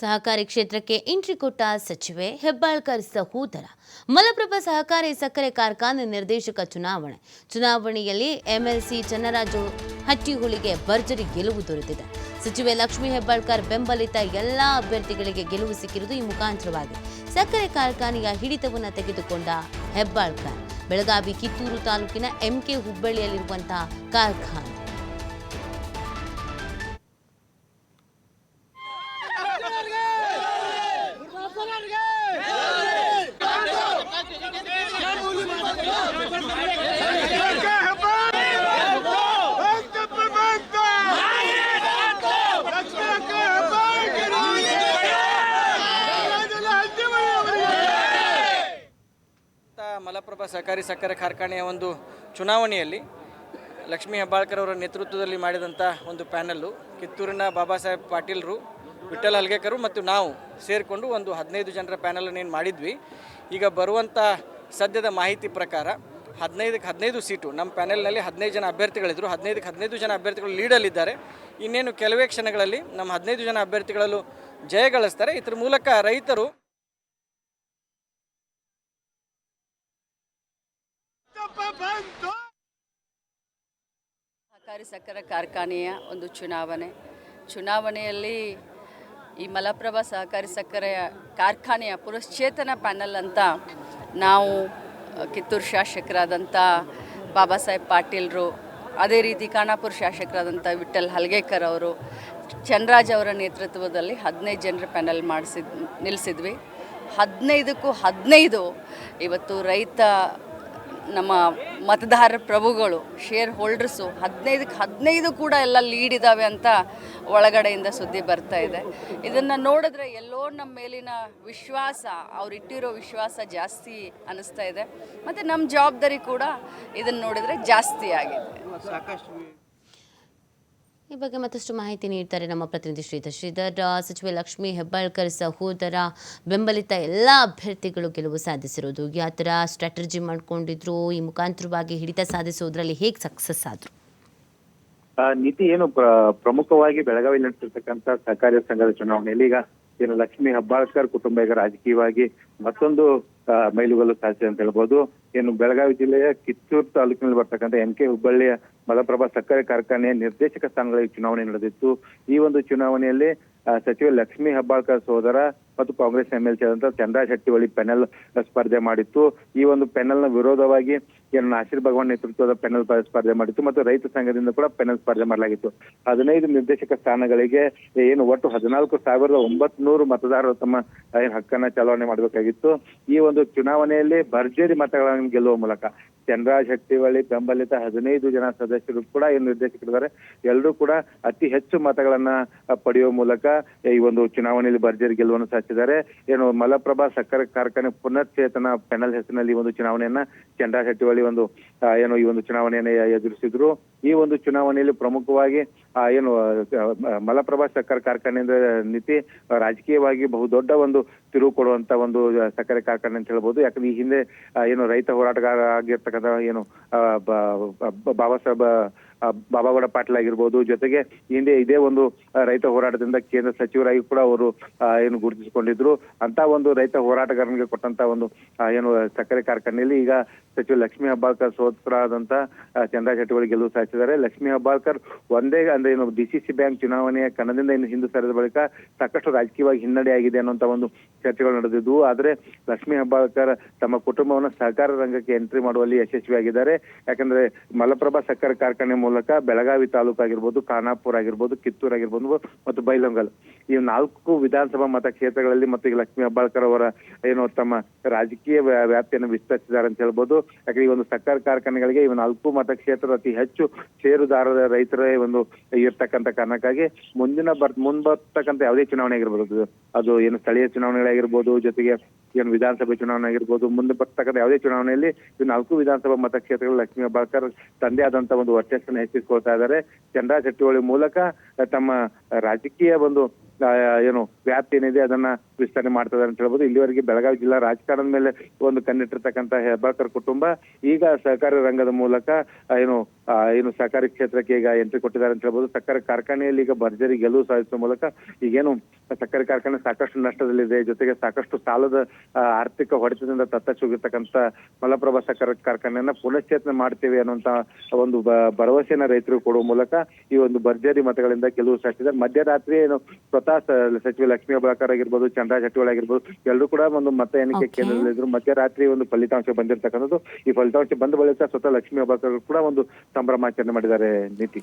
ಸಹಕಾರಿ ಕ್ಷೇತ್ರಕ್ಕೆ ಎಂಟ್ರಿ ಕೊಟ್ಟ ಸಚಿವೆ ಹೆಬ್ಬಾಳ್ಕರ್ ಸಹೋದರ. ಮಲಪ್ರಭಾ ಸಹಕಾರಿ ಸಕ್ಕರೆ ಕಾರ್ಖಾನೆ ನಿರ್ದೇಶಕ ಚುನಾವಣೆ. ಚುನಾವಣೆಯಲ್ಲಿ ಎಂಎಲ್ಸಿ ಚನ್ನರಾಜು ಹಟ್ಟಿಹುಳಿಗೆ ಭರ್ಜರಿ ಗೆಲುವು ದೊರೆತಿದೆ. ಸಚಿವೆ ಲಕ್ಷ್ಮೀ ಹೆಬ್ಬಾಳ್ಕರ್ ಬೆಂಬಲಿತ ಎಲ್ಲ ಅಭ್ಯರ್ಥಿಗಳಿಗೆ ಗೆಲುವು ಸಿಕ್ಕಿರುವುದು ಈ ಮುಖಾಂತರವಾಗಿ ಸಕ್ಕರೆ ಕಾರ್ಖಾನೆಯ ಹಿಡಿತವನ್ನು ತೆಗೆದುಕೊಂಡ ಹೆಬ್ಬಾಳ್ಕರ್. ಬೆಳಗಾವಿ ಕಿತ್ತೂರು ತಾಲೂಕಿನ ಎಂಕೆ ಹುಬ್ಬಳ್ಳಿಯಲ್ಲಿರುವಂತಹ ಕಾರ್ಖಾನೆ. ಮಲಪ್ರಭಾ ಸಹಕಾರಿ ಸಕ್ಕರೆ ಕಾರ್ಖಾನೆಯ ಒಂದು ಚುನಾವಣೆಯಲ್ಲಿ ಲಕ್ಷ್ಮೀ ಹೆಬ್ಬಾಳ್ಕರ್ ಅವರ ನೇತೃತ್ವದಲ್ಲಿ ಮಾಡಿದಂಥ ಒಂದು ಪ್ಯಾನಲ್ಲು ಕಿತ್ತೂರಿನ ಬಾಬಾ ಸಾಹೇಬ್ ಪಾಟೀಲ್ರು ವಿಠಲ್ ಹಲ್ಗೇಕರು ಮತ್ತು ನಾವು ಸೇರಿಕೊಂಡು ಒಂದು ಹದಿನೈದು ಜನರ ಪ್ಯಾನಲನ್ನು ಏನು ಮಾಡಿದ್ವಿ. ಈಗ ಬರುವಂಥ ಸದ್ಯದ ಮಾಹಿತಿ ಪ್ರಕಾರ ಹದಿನೈದಕ್ಕೆ ಹದಿನೈದು ಸೀಟು, ನಮ್ಮ ಪ್ಯಾನೆಲ್ನಲ್ಲಿ ಹದಿನೈದು ಜನ ಅಭ್ಯರ್ಥಿಗಳಿದ್ದರು ಹದಿನೈದಕ್ಕೆ ಹದಿನೈದು ಜನ ಅಭ್ಯರ್ಥಿಗಳು ಲೀಡಲ್ಲಿದ್ದಾರೆ ಇನ್ನೇನು ಕೆಲವೇ ಕ್ಷಣಗಳಲ್ಲಿ ನಮ್ಮ ಹದಿನೈದು ಜನ ಅಭ್ಯರ್ಥಿಗಳಲ್ಲೂ ಜಯಗಳಿಸ್ತಾರೆ ಇದರ ಮೂಲಕ ರೈತರು ಸಹಕಾರಿ ಸಕ್ಕರೆ ಕಾರ್ಖಾನೆಯ ಒಂದು ಚುನಾವಣೆ. ಚುನಾವಣೆಯಲ್ಲಿ ಈ ಮಲಪ್ರಭಾ ಸಹಕಾರಿ ಸಕ್ಕರೆಯ ಕಾರ್ಖಾನೆಯ ಪುನಶ್ಚೇತನ ಪ್ಯಾನಲ್ ಅಂತ ನಾವು ಕಿತ್ತೂರು ಶಾಸಕರಾದಂಥ ಬಾಬಾ ಸಾಹೇಬ್ ಪಾಟೀಲ್ರು, ಅದೇ ರೀತಿ ಖಾನಾಪುರ ಶಾಸಕರಾದಂಥ ವಿಠಲ್ ಹಲ್ಗೇಕರ್ ಅವರು ಚನ್ರಾಜ್ ಅವರ ನೇತೃತ್ವದಲ್ಲಿ ಹದಿನೈದು ಜನರ ಪ್ಯಾನಲ್ ಮಾಡಿಸಿದ್ ನಿಲ್ಲಿಸಿದ್ವಿ ಹದಿನೈದಕ್ಕೂ ಹದಿನೈದು ಇವತ್ತು ರೈತ ನಮ್ಮ ಮತದಾರ ಪ್ರಭುಗಳು ಶೇರ್ ಹೋಲ್ಡರ್ಸು ಹದಿನೈದಕ್ಕೆ ಹದಿನೈದು ಕೂಡ ಎಲ್ಲ ಲೀಡ್ ಇದ್ದಾವೆ ಅಂತ ಒಳಗಡೆಯಿಂದ ಸುದ್ದಿ ಬರ್ತಾ ಇದೆ. ಇದನ್ನು ನೋಡಿದ್ರೆ ಎಲ್ಲೋ ನಮ್ಮ ಮೇಲಿನ ವಿಶ್ವಾಸ, ಅವ್ರು ಇಟ್ಟಿರೋ ವಿಶ್ವಾಸ ಜಾಸ್ತಿ ಅನ್ನಿಸ್ತಾ ಇದೆ. ಮತ್ತು ನಮ್ಮ ಜವಾಬ್ದಾರಿ ಕೂಡ ಇದನ್ನು ನೋಡಿದರೆ ಜಾಸ್ತಿ ಆಗಿದೆ. ಈ ಬಗ್ಗೆ ಮತ್ತಷ್ಟು ಮಾಹಿತಿ ನೀಡ್ತಾರೆ ನಮ್ಮ ಪ್ರತಿನಿಧಿ ಶ್ರೀಧರ್. ಶ್ರೀಧರ್ ಸಚಿವೆ ಲಕ್ಷ್ಮಿ ಹೆಬ್ಬಾಳ್ಕರ್ ಸಹೋದರ ಬೆಂಬಲಿತ ಎಲ್ಲ ಅಭ್ಯರ್ಥಿಗಳು ಗೆಲುವು ಸಾಧಿಸಿರೋದು ಯಾವ ಥರ ಸ್ಟ್ರಾಟಜಿ ಮಾಡ್ಕೊಂಡಿದ್ರು, ಈ ಮುಖಾಂತರವಾಗಿ ಹಿಡಿತ ಸಾಧಿಸೋದ್ರಲ್ಲಿ ಹೇಗೆ ಸಕ್ಸಸ್ ಆದ್ರು? ನೀತಿ ಏನು ಪ್ರ- ಪ್ರಮುಖವಾಗಿ ಬೆಳಗಾವಿ ನಡೆಸಿರ್ತಕ್ಕಂಥ ಸಹಕಾರಿ ಸಂಘದ ಚುನಾವಣೆಯಲ್ಲಿ ಈಗ ಏನು ಲಕ್ಷ್ಮಿ ಹೆಬ್ಬಾಳ್ಕರ್ ಕುಟುಂಬ ಈಗ ರಾಜಕೀಯವಾಗಿ ಮತ್ತೊಂದು ಮೈಲುಗಲ್ಲು ಸಾಧ್ಯ ಅಂತ ಹೇಳ್ಬೋದು. ಏನು ಬೆಳಗಾವಿ ಜಿಲ್ಲೆಯ ಕಿತ್ತೂರು ತಾಲೂಕಿನಲ್ಲಿ ಬರ್ತಕ್ಕಂಥ ಎನ್ ಕೆ ಹುಬ್ಬಳ್ಳಿಯ ಮಲಪ್ರಭಾ ಸಕ್ಕರೆ ಕಾರ್ಖಾನೆಯ ನಿರ್ದೇಶಕ ಸ್ಥಾನಗಳಿಗೆ ಚುನಾವಣೆ ನಡೆದಿತ್ತು. ಈ ಒಂದು ಚುನಾವಣೆಯಲ್ಲಿ ಸಚಿವ ಸಚಿವೆ ಲಕ್ಷ್ಮೀ ಹೆಬ್ಬಾಳ್ಕರ್ ಸೋದರ ಮತ್ತು ಕಾಂಗ್ರೆಸ್ ಎಂಎಲ್ಸಿ ಚಂದ್ರ ಶೆಟ್ಟಿ ಬಳಿ ಪೆನಲ್ ಸ್ಪರ್ಧೆ ಮಾಡಿತ್ತು. ಈ ಒಂದು ಪೆನಲ್ನ ವಿರೋಧವಾಗಿ ಏನು ನಾಸಿರ್ ಭಗವಾನ್ ನೇತೃತ್ವದ ಪೆನಲ್ ಸ್ಪರ್ಧೆ ಮಾಡಿತ್ತು ಮತ್ತು ರೈತ ಸಂಘದಿಂದ ಕೂಡ ಪೆನಲ್ ಸ್ಪರ್ಧೆ ಮಾಡಲಾಗಿತ್ತು. ಹದಿನೈದು ನಿರ್ದೇಶಕ ಸ್ಥಾನಗಳಿಗೆ ಏನು ಒಟ್ಟು ಹದಿನಾಲ್ಕು ಸಾವಿರದ ಒಂಬತ್ತು ನೂರು ಮತದಾರರು ತಮ್ಮ, ಏನು ಹಕ್ಕನ್ನ ಚಲಾವಣೆ ಮಾಡಬೇಕಾಗಿತ್ತು. ಈ ಒಂದು ಚುನಾವಣೆಯಲ್ಲಿ ಭರ್ಜರಿ ಮತಗಳನ್ನು ಗೆಲ್ಲುವ ಮೂಲಕ ಚಂದ್ರಾಜ್ ಹಟ್ಟಿವಳ್ಳಿ ಬೆಂಬಲಿತ ಹದಿನೈದು ಜನ ಸದಸ್ಯರು ಕೂಡ ಏನು ನಿರ್ದೇಶಕರಿದ್ದಾರೆ. ಎಲ್ಲರೂ ಕೂಡ ಅತಿ ಹೆಚ್ಚು ಮತಗಳನ್ನ ಪಡೆಯುವ ಮೂಲಕ ಈ ಒಂದು ಚುನಾವಣೆಯಲ್ಲಿ ಭರ್ಜರಿ ಗೆಲುವನ್ನು ಸಾಧಿಸಿದ್ದಾರೆ. ಏನು ಮಲಪ್ರಭಾ ಸಕ್ಕರೆ ಕಾರ್ಖಾನೆ ಪುನಶ್ಚೇತನ ಪೆನಲ್ ಹೆಸರಿನಲ್ಲಿ ಒಂದು ಚುನಾವಣೆಯನ್ನ ಚನ್ರಾಜ್ ಹಟ್ಟಿವಳ್ಳಿ ಒಂದು ಏನು ಈ ಒಂದು ಚುನಾವಣೆಯನ್ನ ಎದುರಿಸಿದ್ರು. ಈ ಒಂದು ಚುನಾವಣೆಯಲ್ಲಿ ಪ್ರಮುಖವಾಗಿ ಏನು ಮಲಪ್ರಭಾ ಸಕ್ಕರೆ ಕಾರ್ಖಾನೆ ನೀತಿ, ರಾಜಕೀಯವಾಗಿ ಬಹುದೊಡ್ಡ ಒಂದು ತಿರುವು ಕೊಡುವಂತ ಒಂದು ಸಕ್ಕರೆ ಕಾರ್ಖಾನೆ ಅಂತ ಹೇಳ್ಬೋದು. ಯಾಕಂದ್ರೆ ಈ ಹಿಂದೆ ಏನು ರೈತ ಹೋರಾಟಗಾರ ಆಗಿರ್ತಕ್ಕಂತ ಏನು ಬಾಬಾ ಸಾಹೇಬ್ ಬಾಬಾಗೌಡ ಪಾಟೀಲ್ ಆಗಿರ್ಬೋದು, ಜೊತೆಗೆ ಹಿಂದೆ ಇದೇ ಒಂದು ರೈತ ಹೋರಾಟದಿಂದ ಕೇಂದ್ರ ಸಚಿವರಾಗಿ ಕೂಡ ಅವರು ಏನು ಗುರುತಿಸಿಕೊಂಡಿದ್ರು. ಅಂತ ಒಂದು ರೈತ ಹೋರಾಟಗಾರನಿಗೆ ಕೊಟ್ಟಂತ ಒಂದು ಏನು ಸಕ್ಕರೆ ಕಾರ್ಖಾನೆಯಲ್ಲಿ ಈಗ ಸಚಿವ ಲಕ್ಷ್ಮೀ ಹಬ್ಬಾಳ್ಕರ್ ಸೋದರಾದಂತ ಚಂದ್ರ ಚಟುವಳಿ ಗೆಲುವು ಸಾಧಿಸಿದ್ದಾರೆ. ಲಕ್ಷ್ಮೀ ಹಬ್ಬಾಳ್ಕರ್ ಒಂದೇ, ಅಂದ್ರೆ ಏನು ಡಿಸಿಸಿ ಬ್ಯಾಂಕ್ ಚುನಾವಣೆಯ ಕಣದಿಂದ ಇನ್ನು ಹಿಂದೆ ಸರಿದ ಬಳಿಕ ಸಾಕಷ್ಟು ರಾಜಕೀಯವಾಗಿ ಹಿನ್ನಡೆ ಆಗಿದೆ ಅನ್ನುವಂತ ಒಂದು ಚರ್ಚೆಗಳು ನಡೆದಿದ್ವು ಆದ್ರೆ ಲಕ್ಷ್ಮೀ ಹಬ್ಬಾಳ್ಕರ್ ತಮ್ಮ ಕುಟುಂಬವನ್ನು ಸಹಕಾರ ರಂಗಕ್ಕೆ ಎಂಟ್ರಿ ಮಾಡುವಲ್ಲಿ ಯಶಸ್ವಿಯಾಗಿದ್ದಾರೆ. ಯಾಕಂದ್ರೆ ಮಲಪ್ರಭಾ ಸಕ್ಕರೆ ಕಾರ್ಖಾನೆ ಮೂಲಕ ಬೆಳಗಾವಿ ತಾಲೂಕು ಆಗಿರ್ಬೋದು, ಖಾನಾಪುರ ಆಗಿರ್ಬೋದು, ಕಿತ್ತೂರು ಆಗಿರ್ಬೋದು ಮತ್ತು ಬೈಲಂಗಲ್. ಈ ನಾಲ್ಕು ವಿಧಾನಸಭಾ ಮತಕ್ಷೇತ್ರಗಳಲ್ಲಿ ಮತ್ತು ಈಗ ಲಕ್ಷ್ಮೀ ಹೆಬ್ಬಾಳ್ಕರ್ ಅವರ ಏನು ತಮ್ಮ ರಾಜಕೀಯ ವ್ಯಾ- ವ್ಯಾಪ್ತಿಯನ್ನು ವಿಸ್ತರಿಸಿದ್ದಾರೆ ಅಂತ ಹೇಳ್ಬೋದು. ಯಾಕಂದ್ರೆ ಈ ಒಂದು ಸಕ್ಕರೆ ಕಾರ್ಖಾನೆಗಳಿಗೆ ಈ ನಾಲ್ಕು ಮತಕ್ಷೇತ್ರ ಅತಿ ಹೆಚ್ಚು ಷೇರುದಾರರ ರೈತರೇ ಒಂದು ಇರ್ತಕ್ಕಂಥ ಕಾರಣಕ್ಕಾಗಿ ಮುಂದಿನ ಬರ್ ಮುಂದ್ ಬರ್ತಕ್ಕಂಥ ಯಾವುದೇ ಚುನಾವಣೆ ಆಗಿರ್ಬೋದು. ಅದು ಏನು ಸ್ಥಳೀಯ ಚುನಾವಣೆಗಳಾಗಿರ್ಬೋದು ಜೊತೆಗೆ ಏನು ವಿಧಾನಸಭೆ ಚುನಾವಣೆ ಆಗಿರ್ಬೋದು, ಮುಂದೆ ಬರ್ತಕ್ಕಂಥ ಯಾವುದೇ ಚುನಾವಣೆಯಲ್ಲಿ ಈ ನಾಲ್ಕು ವಿಧಾನಸಭಾ ಮತಕ್ಷೇತ್ರಗಳು ಲಕ್ಷ್ಮೀ ಹೆಬ್ಬಾಳ್ಕರ್ ತಂದೆ ಆದಂತ ಒಂದು ವರ್ಚಸ್ಸನ್ನು ಹೆಚ್ಚಿಸ್ಕೊಳ್ತಾ ಇದ್ದಾರೆ. ಚಂದ್ರ ಚಟುವಳಿ ಮೂಲಕ ತಮ್ಮ ರಾಜಕೀಯ ಒಂದು ಏನು ವ್ಯಾಪ್ತಿ ಏನಿದೆ ಅದನ್ನ ವಿಸ್ತರಣೆ ಮಾಡ್ತದೆ ಅಂತ ಹೇಳ್ಬೋದು. ಇಲ್ಲಿವರೆಗೆ ಬೆಳಗಾವಿ ಜಿಲ್ಲಾ ರಾಜಕಾರಣದ ಮೇಲೆ ಒಂದು ಕಣ್ಣಿಟ್ಟಿರ್ತಕ್ಕಂಥ ಹೆಬ್ಬಾಳ್ಕರ್ ಕುಟುಂಬ ಈಗ ಸಹಕಾರಿ ರಂಗದ ಮೂಲಕ ಏನು ಏನು ಸಹಕಾರಿ ಕ್ಷೇತ್ರಕ್ಕೆ ಈಗ ಎಂಟ್ರಿ ಕೊಟ್ಟಿದ್ದಾರೆ ಅಂತ ಹೇಳ್ಬೋದು. ಸಕ್ಕರೆ ಕಾರ್ಖಾನೆಯಲ್ಲಿ ಈಗ ಭರ್ಜರಿ ಗೆಲುವು ಸಾಧಿಸುವ ಮೂಲಕ ಈಗೇನು ಸಕ್ಕರೆ ಕಾರ್ಖಾನೆ ಸಾಕಷ್ಟು ನಷ್ಟದಲ್ಲಿದೆ. ಜೊತೆಗೆ ಸಾಕಷ್ಟು ಸಾಲದ ಆರ್ಥಿಕ ಹೊಡೆತದಿಂದ ತತ್ತರಿಸೋಗಿರ್ತಕ್ಕಂಥ ಮಲಪ್ರಭಾ ಸಕ್ಕರೆ ಕಾರ್ಖಾನೆಯನ್ನ ಪುನಶ್ಚೇತನ ಮಾಡ್ತೇವೆ ಅನ್ನುವಂತ ಒಂದು ಭರವಸೆಯನ್ನ ರೈತರು ಕೊಡುವ ಮೂಲಕ ಈ ಒಂದು ಭರ್ಜರಿ ಮತಗಳಿಂದ ಗೆಲುವು ಸಾಧಿಸಿದ್ದಾರೆ. ಮಧ್ಯರಾತ್ರಿ ಏನು ಸ್ವತಃ ಸಚಿವೆ ಲಕ್ಷ್ಮೀ ಹೆಬ್ಬಾಳ್ಕರ್ ಆಗಿರ್ಬೋದು ಚಂದ್ರ ಚಟುವಳ ಆಗಿರ್ಬೋದು ಎಲ್ಲರೂ ಕೂಡ ಒಂದು ಮತ ಎಣಿಕೆ. ಕೇಂದ್ರದಲ್ಲಿದ್ರು. ಮಧ್ಯರಾತ್ರಿ ಒಂದು ಫಲಿತಾಂಶ ಬಂದಿರತಕ್ಕಂಥದ್ದು. ಈ ಫಲಿತಾಂಶ ಬಂದ ಬಳಿಕ ಸ್ವತಃ ಲಕ್ಷ್ಮಿ ಹೆಬ್ಬಾಳ್ಕರ್ ಕೂಡ ಒಂದು ಸಂಭ್ರಮಾಚರಣೆ ಮಾಡಿದ್ದಾರೆ ನೀತಿ.